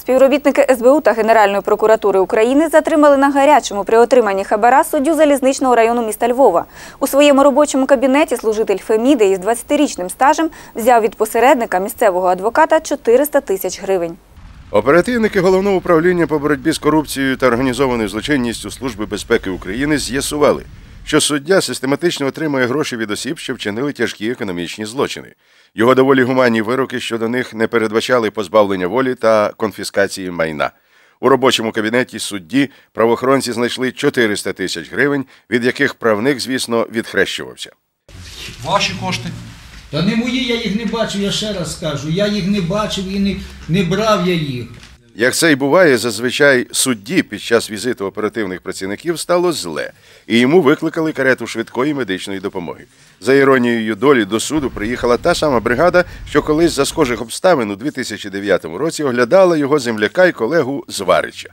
Співробітники СБУ та Генеральної прокуратури України затримали на гарячому при отриманні хабара суддю залізничного району міста Львова. У своєму робочому кабінеті служитель Феміди із 20-річним стажем взяв від посередника місцевого адвоката 400 тисяч гривень. Оперативники головного управління по боротьбі з корупцією та організованою злочинністю Служби безпеки України з'ясували, що суддя систематично отримує гроші від осіб, що вчинили тяжкі економічні злочини. Його доволі гуманні вироки щодо них не передбачали позбавлення волі та конфіскації майна. У робочому кабінеті судді правоохоронці знайшли 400 тисяч гривень, від яких правник, звісно, відхрещувався. Ваші кошти. Та не мої, я їх не бачив, я ще раз скажу. Я їх не бачив і не, не брав я їх. Як це й буває, зазвичай судді під час візиту оперативних працівників стало зле, і йому викликали карету швидкої медичної допомоги. За іронією долі до суду приїхала та сама бригада, що колись за схожих обставин у 2009 році оглядала його земляка й колегу Зварича.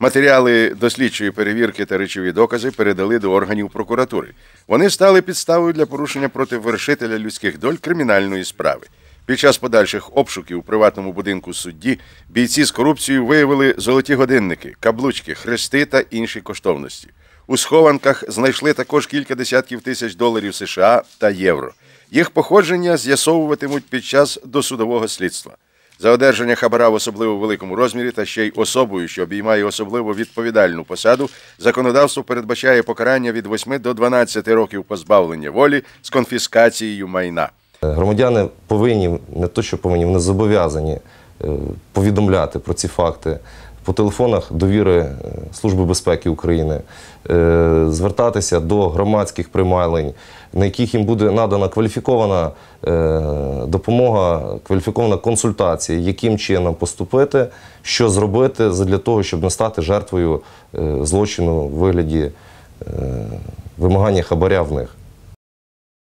Матеріали дослідчої перевірки та речові докази передали до органів прокуратури. Вони стали підставою для порушення проти вершителя людських доль кримінальної справи. Під час подальших обшуків у приватному будинку судді бійці з корупцією виявили золоті годинники, каблучки, хрести та інші коштовності. У схованках знайшли також кілька десятків тисяч доларів США та євро. Їх походження з'ясовуватимуть під час досудового слідства. За одержання хабара в особливо великому розмірі та ще й особою, що обіймає особливо відповідальну посаду, законодавство передбачає покарання від 8 до 12 років позбавлення волі з конфіскацією майна. Громадяни повинні, не то що повинні, вони зобов'язані е, повідомляти про ці факти по телефонах довіри е, Служби безпеки України, е, звертатися до громадських приймалень, на яких їм буде надана кваліфікована допомога, кваліфікована консультація, яким чином поступити, що зробити для того, щоб не стати жертвою злочину в вигляді вимагання хабаря в них.